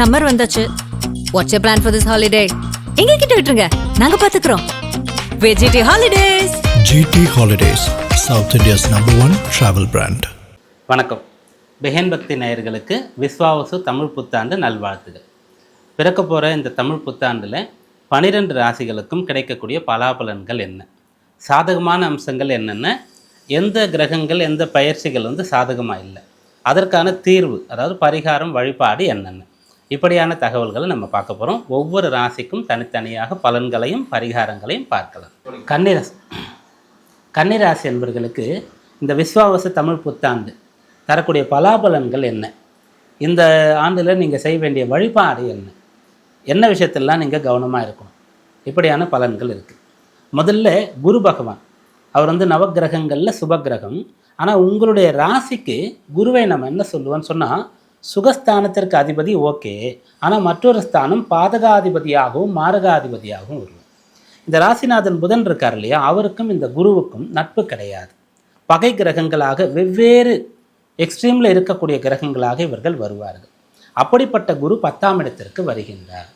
Summer வந்தாச்சு. What's you plan for this holiday எங்க கிட்ட விட்டுருங்க. நாங்க பாத்துக்கிறோம். வெஜிடி holidays GT Holidays, South India's number one travel brand. வணக்கம். பெஹன் பக்தி நேயர்களுக்கு விஸ்வாவசு தமிழ் புத்தாண்டு நல்வாழ்த்துகள். பிறக்க போகிற இந்த தமிழ் புத்தாண்டில் பனிரெண்டு ராசிகளுக்கும் கிடைக்கக்கூடிய பலாபலன்கள் என்ன? சாதகமான அம்சங்கள் என்னென்ன? எந்த கிரகங்கள் எந்த பயிற்சிகள் வந்து சாதகமாக இல்லை? அதற்கான தீர்வு அதாவது பரிகாரம் வழிபாடு என்னென்ன? இப்படியான தகவல்களை நம்ம பார்க்க போகிறோம் ஒவ்வொரு ராசிக்கும் தனித்தனியாக பலன்களையும் பரிகாரங்களையும் பார்க்கலாம். கன்னிராசி. கன்னிராசி என்பர்களுக்கு இந்த விஸ்வாவச தமிழ் புத்தாண்டு தரக்கூடிய பலாபலன்கள் என்ன? இந்த ஆண்டில் நீங்கள் செய்ய வேண்டிய வழிபாடு என்ன? என்ன விஷயத்திலாம் நீங்கள் கவனமாக இருக்கணும்? இப்படியான பலன்கள் இருக்குது முதல்ல குரு பகவான். அவர் வந்து நவக்கிரகங்களில் சுபகிரகம் ஆனால் உங்களுடைய ராசிக்கு குருவை நம்ம என்ன சொல்லுவோம்னு சொன்னால் சுகஸ்தானத்திற்கு அதிபதி ஓகே. ஆனால் மற்றொரு ஸ்தானம் பாதகாதிபதியாகவும் மாரகாதிபதியாகவும் வருவார் இந்த ராசிநாதன் புதன் இருக்கார் இல்லையா? அவருக்கும் இந்த குருவுக்கும் நட்பு கிடையாது. பகை கிரகங்களாக வெவ்வேறு எக்ஸ்ட்ரீமில் இருக்கக்கூடிய கிரகங்களாக இவர்கள் வருவார்கள். அப்படிப்பட்ட குரு பத்தாம் இடத்திற்கு வருகின்றார்.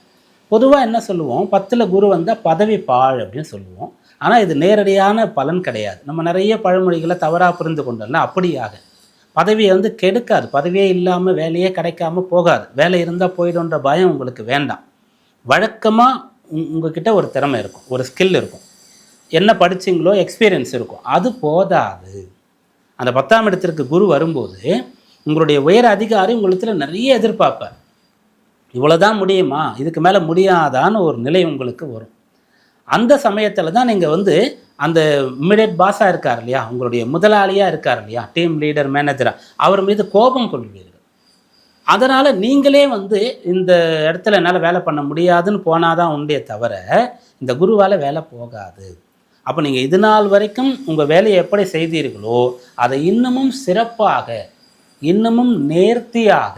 பொதுவாக என்ன சொல்லுவோம்? பத்தில் குரு வந்தால் பதவி பாழ் அப்படின்னு சொல்லுவோம். ஆனால் இது நேரடியான பலன் கிடையாது. நம்ம நிறைய பழமொழிகளை தவறாக புரிந்து கொண்டோம்னா அப்படியாக பதவியை வந்து கெடுக்காது. பதவியே இல்லாமல் வேலையே கிடைக்காம போகாது. வேலை இருந்தால் போயிடும்ன்ற பயம் உங்களுக்கு வேண்டாம். வழக்கமாக உங் உங்ககிட்ட ஒரு திறமை இருக்கும். ஒரு ஸ்கில் இருக்கும். என்ன படிச்சீங்களோ எக்ஸ்பீரியன்ஸ் இருக்கும். அது போதாது. அந்த பத்தாம் இடத்திற்கு குரு வரும்போது உங்களுடைய உயர் அதிகாரி உங்களிடத்துல நிறைய எதிர்பார்ப்பார். இவ்வளோதான் முடியுமா? இதுக்கு மேலே முடியாதான்னு ஒரு நிலை உங்களுக்கு வரும். அந்த சமயத்தில் தான் நீங்கள் வந்து அந்த இம்மிடியட் பாஸாக இருக்கார் இல்லையா? உங்களுடைய முதலாளியாக இருக்கார் இல்லையா? டீம் லீடர் மேனேஜராக அவர் மீது கோபம் கொள்வீர்கள். அதனால் நீங்களே வந்து இந்த இடத்துல என்னால் வேலை பண்ண முடியாதுன்னு போனாதான் உண்டே தவிர இந்த குருவால் வேலை போகாது. அப்போ நீங்கள் இது நாள் வரைக்கும் உங்கள் வேலையை எப்படி செய்தீர்களோ அதை இன்னமும் சிறப்பாக இன்னமும் நேர்த்தியாக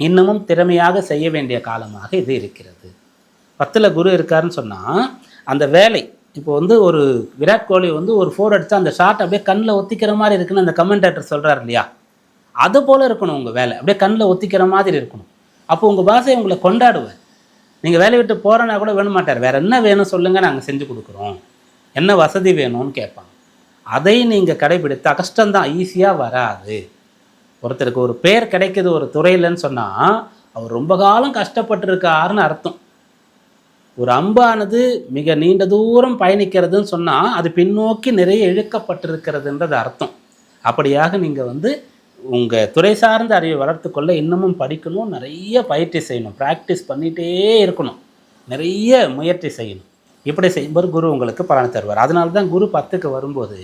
இன்னமும் திறமையாக செய்ய வேண்டிய காலமாக இது இருக்கிறது. பத்தில் குரு இருக்காருன்னு சொன்னால் அந்த வேலை இப்போ வந்து ஒரு விராட் கோலி வந்து ஒரு ஃபோர் அடித்தா அந்த ஷாட் அப்படியே கண்ணில் ஒத்திக்கிற மாதிரி இருக்குன்னு அந்த கமெண்டேட்டர் சொல்கிறார் இல்லையா? அது போல் இருக்கணும் உங்கள் வேலை அப்படியே கண்ணில் ஒத்திக்கிற மாதிரி இருக்கணும். அப்போ உங்கள் பாசை உங்களை கொண்டாடுவேன் நீங்கள் வேலையை விட்டு போகிறனா கூட வேணும் மாட்டார் வேறு என்ன வேணும் சொல்லுங்கள் நாங்கள் செஞ்சு கொடுக்குறோம். என்ன வசதி வேணும்னு கேட்பாங்க. அதை நீங்கள் கடைபிடித்தா கஷ்டம்தான் ஈஸியாக வராது. ஒருத்தருக்கு ஒரு பேர் கிடைக்கிது ஒரு துறையிலன்னு சொன்னால் அவர் ரொம்ப காலம் கஷ்டப்பட்டுருக்காருன்னு அர்த்தம். ஒரு அம்பானது மிக நீண்ட தூரம் பயணிக்கிறதுன்னு சொன்னால் அது பின்னோக்கி நிறைய இழுக்கப்பட்டிருக்கிறதுன்றது அர்த்தம். அப்படியாக நீங்கள் வந்து உங்கள் துறை சார்ந்த அறிவை வளர்த்துக்கொள்ள இன்னமும் படிக்கணும் நிறைய பயிற்சி செய்யணும் ப்ராக்டிஸ் பண்ணிகிட்டே இருக்கணும். நிறைய முயற்சி செய்யணும். இப்படி செய்யும்போது குரு உங்களுக்கு பலனை தருவார். அதனால தான் குரு பத்துக்கு வரும்போது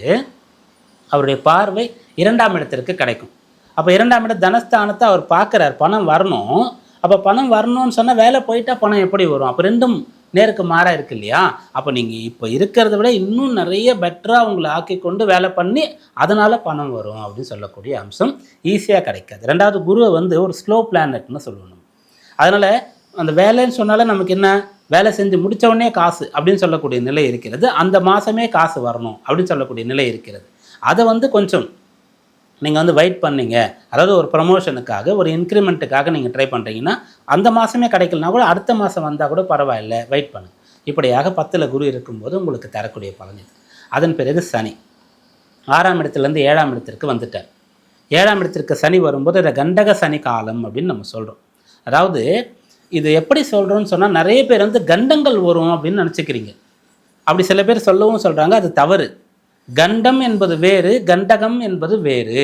அவருடைய பார்வை இரண்டாம் இடத்திற்கு கிடைக்கும். அப்போ இரண்டாம் இடம் தனஸ்தானத்தை அவர் பார்க்குறார். பணம் வரணும். அப்போ பணம் வரணும்னு சொன்னால் வேலை போயிட்டால் பணம் எப்படி வரும்? அப்போ ரெண்டும் நேருக்கு மாறாக இருக்கு இல்லையா? அப்போ நீங்கள் இப்போ இருக்கிறத விட இன்னும் நிறைய பெட்டராக உங்களை ஆக்கி கொண்டு வேலை பண்ணி அதனால் பணம் வரும் அப்படின்னு சொல்லக்கூடிய அம்சம் ஈஸியாக கிடைக்காது. ரெண்டாவது குருவை வந்து ஒரு ஸ்லோ பிளானட்னு சொல்லணும். அதனால் அந்த வேலைன்னு சொன்னாலே நமக்கு என்ன? வேலை செஞ்சு முடித்தவொடனே காசு அப்படின்னு சொல்லக்கூடிய நிலை இருக்கிறது. அந்த மாதமே காசு வரணும் அப்படின்னு சொல்லக்கூடிய நிலை இருக்கிறது. அதை வந்து கொஞ்சம் நீங்கள் வந்து வெயிட் பண்ணீங்க. அதாவது ஒரு ப்ரமோஷனுக்காக ஒரு இன்க்ரிமெண்ட்டுக்காக நீங்கள் ட்ரை பண்ணுறீங்கன்னா அந்த மாதமே கிடைக்கலனா கூட அடுத்த மாதம் வந்தால் கூட பரவாயில்ல. வெயிட் பண்ணு இப்படியாக பத்தில் குரு இருக்கும்போது உங்களுக்கு தரக்கூடிய பலன் இது. அதன் பிறகு சனி. ஆறாம் இடத்துலேருந்து ஏழாம் இடத்திற்கு வந்துட்டார். ஏழாம் இடத்திற்கு சனி வரும்போது இதை கண்டக சனி காலம் அப்படின்னு நம்ம சொல்கிறோம் அதாவது இது எப்படி சொல்கிறோன்னு சொன்னால் நிறைய பேர் வந்து கண்டங்கள் வரும் அப்படின்னு நினச்சிக்கிறீங்க. அப்படி சில பேர் சொல்லவும் சொல்கிறாங்க அது தவறு. கண்டம் என்பது வேறு கண்டகம் என்பது வேறு.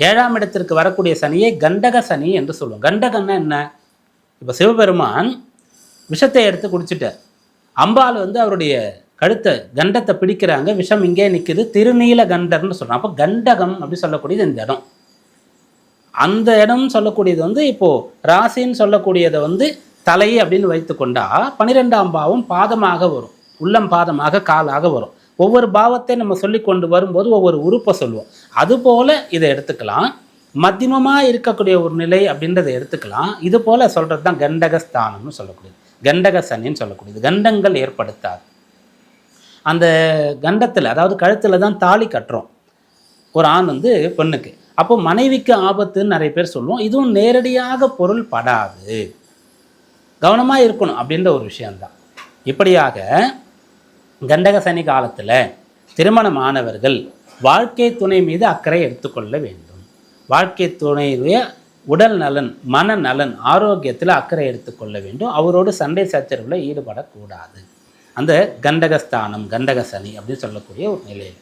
ஏழாம் இடத்திற்கு வரக்கூடிய சனியை கண்டக சனி என்று சொல்லுவோம். கண்டகம்னா என்ன? இப்போ சிவபெருமான் விஷத்தை எடுத்து குடிச்சிட்டார். அம்பாள் வந்து அவருடைய கழுத்தை கண்டத்தை பிடிக்கிறாங்க. விஷம் இங்கே நிற்கிது திருநீல கண்டர்னு சொல்கிறோம் அப்போ கண்டகம் அப்படி சொல்லக்கூடியது இந்த இடம். அந்த இடம் சொல்லக்கூடியது வந்து இப்போது ராசின்னு சொல்லக்கூடியதை வந்து தலை அப்படின்னு வைத்துக்கொண்டா பன்னிரெண்டாம் பாவம் பாதமாக வரும். உள்ளம் பாதமாக காலாக வரும். ஒவ்வொரு பாவத்தை நம்ம சொல்லி கொண்டு வரும்போது ஒவ்வொரு உறுப்பை சொல்லுவோம். அதுபோல் இதை எடுத்துக்கலாம். மத்தியமமாக இருக்கக்கூடிய ஒரு நிலை அப்படின்றத எடுத்துக்கலாம். இது போல் சொல்கிறது தான் கண்டகஸ்தானம்னு சொல்லக்கூடியது. கண்டக சனின்னு சொல்லக்கூடியது. கண்டங்கள் ஏற்படுத்தாது. அந்த கண்டத்தில் அதாவது கழுத்தில் தான் தாலி கட்டுறோம். ஒரு ஆண் வந்து பெண்ணுக்கு. அப்போ மனைவிக்கு ஆபத்துன்னு நிறைய பேர் சொல்லுவோம். இதுவும் நேரடியாக பொருள் படாது கவனமாக இருக்கணும் அப்படின்ற ஒரு விஷயந்தான் இப்படியாக கண்டக சனி காலத்தில் திருமணமானவர்கள் வாழ்க்கை துணை மீது அக்கறை எடுத்துக்கொள்ள வேண்டும். வாழ்க்கை துணையுடைய உடல் நலன் மன நலன் ஆரோக்கியத்தில் அக்கறை எடுத்துக்கொள்ள வேண்டும். அவரோடு சண்டை சச்சரவில் ஈடுபடக்கூடாது. அந்த கண்டகஸ்தானம் கண்டக சனி அப்படின்னு சொல்லக்கூடிய ஒரு நிலையில்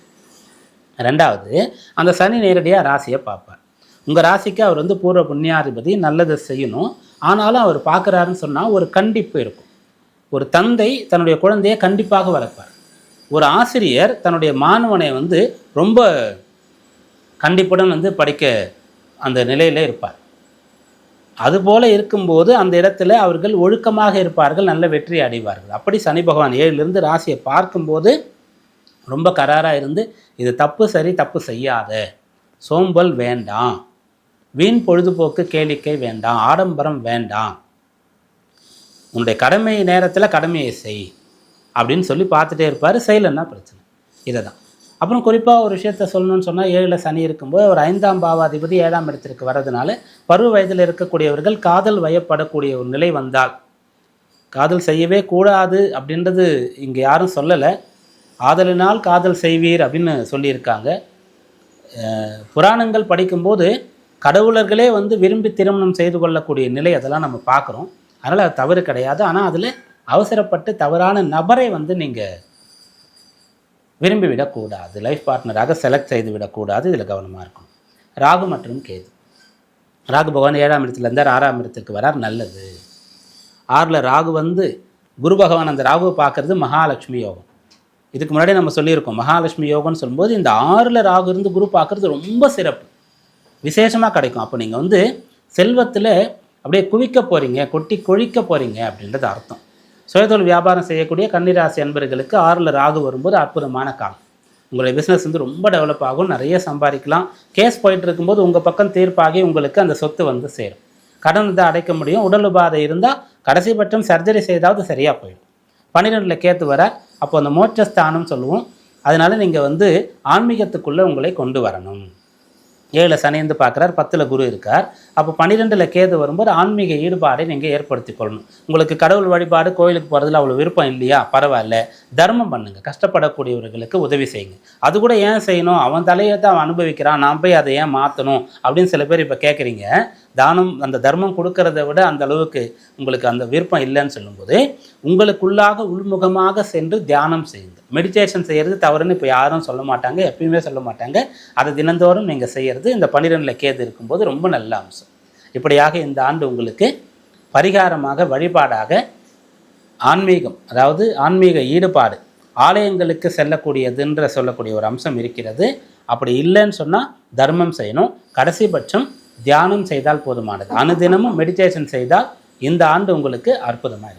ரெண்டாவது அந்த சனி நேரடியாக ராசியை பார்ப்பார். உங்கள் ராசிக்கு அவர் வந்து பூர்வ புண்ணியாதிபதி நல்லதை செய்யணும். ஆனாலும் அவர் பார்க்குறாருன்னு சொன்னால் ஒரு கண்டிப்பு இருக்கும். ஒரு தந்தை தன்னுடைய குழந்தையை கண்டிப்பாக வளர்ப்பார். ஒரு ஆசிரியர் தன்னுடைய மாணவனை வந்து ரொம்ப கண்டிப்புடன் வந்து படிக்க அந்த நிலையில் இருப்பார். அதுபோல இருக்கும்போது அந்த இடத்துல அவர்கள் ஒழுக்கமாக இருப்பார்கள் நல்ல வெற்றி அடைவார்கள். அப்படி சனி பகவான் ஏழிலிருந்து ராசியை பார்க்கும்போது ரொம்ப கராராக இருந்து இது தப்பு சரி தப்பு செய்யாத. சோம்பல் வேண்டாம். வீண் பொழுதுபோக்கு கேளிக்கை வேண்டாம். ஆடம்பரம் வேண்டாம். உன்னுடைய கடமை நேரத்தில் கடமையை செய். அப்படின்னு சொல்லி பார்த்துட்டே இருப்பார். செய்யலைன்னா பிரச்சனை. இதை தான் அப்புறம் குறிப்பாக ஒரு விஷயத்த சொல்லணும்னு சொன்னால் ஏழில் சனி இருக்கும்போது ஒரு ஐந்தாம் பாவாதிபதி ஏழாம் இடத்திற்கு வர்றதுனால பருவ வயதில் இருக்கக்கூடியவர்கள் காதல் வயப்படக்கூடிய ஒரு நிலை வந்தால் காதல் செய்யவே கூடாது அப்படின்றது இங்கே யாரும் சொல்லலை. ஆதலினால் காதல் செய்வீர் அப்படின்னு சொல்லியிருக்காங்க. புராணங்கள் படிக்கும்போது கடவுளர்களே வந்து விரும்பி திருமணம் செய்து கொள்ளக்கூடிய நிலை அதெல்லாம் நம்ம பார்க்குறோம். அதனால் அது தவறு கிடையாது. ஆனால் அதில் அவசரப்பட்டு தவறான நபரை வந்து நீங்கள் விரும்பி விடக்கூடாது லைஃப் பார்ட்னராக செலக்ட் செய்து விடக்கூடாது. இதில் கவனமாக இருக்கும் ராகு மற்றும் கேது. ராகு பகவான் ஏழாம் இடத்துல இருந்தார் ஆறாம் இடத்துக்கு வரார் நல்லது. ஆறில் ராகு வந்து குரு பகவான் அந்த ராகுவை பார்க்குறது மகாலட்சுமி யோகம். இதுக்கு முன்னாடி நம்ம சொல்லியிருக்கோம் மகாலட்சுமி யோகம்னு சொல்லும்போது இந்த ஆறில் ராகு இருந்து குரு பார்க்குறது ரொம்ப சிறப்பு. விசேஷமாக கிடைக்கும். அப்போ நீங்கள் வந்து செல்வத்தில் அப்படியே குவிக்க போகிறீங்க கொட்டி கொழிக்க போகிறீங்க அப்படின்றது அர்த்தம். சுயதொழில் வியாபாரம் செய்யக்கூடிய கன்னிராசி அன்பர்களுக்கு ஆறில் ராகு வரும்போது அற்புதமான காலம். உங்களுடைய பிஸ்னஸ் வந்து ரொம்ப டெவலப் ஆகும் நிறைய சம்பாதிக்கலாம். கேஸ் போயிட்டு இருக்கும்போது உங்கள் பக்கம் தீர்ப்பாகி உங்களுக்கு அந்த சொத்து வந்து சேரும். கடன் இதை அடைக்க முடியும். உடல் உபாதை இருந்தால் கடைசி பட்சம் சர்ஜரி செய்தாவது சரியாக போயிடும். பன்னிரெண்டில் கேத்து வர அப்போ அந்த மோட்சஸ்தானம் சொல்லுவோம். அதனால் நீங்கள் வந்து ஆன்மீகத்துக்குள்ளே உங்களை கொண்டு வரணும். ஏழில் சனைந்து பார்க்குறார் பத்தில் குரு இருக்கார். அப்போ பன்னிரெண்டில் கேது வரும்போது ஆன்மீக ஈடுபாடை நீங்கள் ஏற்படுத்தி கொள்ளணும். உங்களுக்கு கடவுள் வழிபாடு கோயிலுக்கு போகிறதுல அவ்வளோ விருப்பம் இல்லையா? பரவாயில்ல. தர்மம் பண்ணுங்கள் கஷ்டப்படக்கூடியவர்களுக்கு உதவி செய்யுங்க. அது கூட ஏன் செய்யணும்? அவன் தலையை தான் அனுபவிக்கிறான். நான் போய் அதை ஏன் மாற்றணும் அப்படின்னு சில பேர் இப்போ கேட்குறீங்க தானம் அந்த தர்மம் கொடுக்கறத விட அந்த அளவுக்கு உங்களுக்கு அந்த விருப்பம் இல்லைன்னு சொல்லும்போது உங்களுக்குள்ளாக உள்முகமாக சென்று தியானம் செய்யுங்க மெடிடேஷன் செய்கிறது தவறுன்னு இப்போ யாரும் சொல்ல மாட்டாங்க எப்பயுமே சொல்ல மாட்டாங்க. அதை தினந்தோறும் நீங்கள் செய்கிறது இந்த பன்னிரெண்டில் கேது இருக்கும்போது ரொம்ப நல்ல அம்சம். இப்படியாக இந்த ஆண்டு உங்களுக்கு பரிகாரமாக வழிபாடாக ஆன்மீகம் அதாவது ஆன்மீக ஈடுபாடு ஆலயங்களுக்கு செல்லக்கூடியதுன்ற சொல்லக்கூடிய ஒரு அம்சம் இருக்கிறது. அப்படி இல்லைன்னு சொன்னால் தர்மம் செய்யணும். கடைசி பட்சம் தியானம் செய்தால் போதுமானது. அனுதினமும் மெடிடேஷன் செய்தால் இந்த ஆண்டு உங்களுக்கு அற்புதமாக இருக்கும்.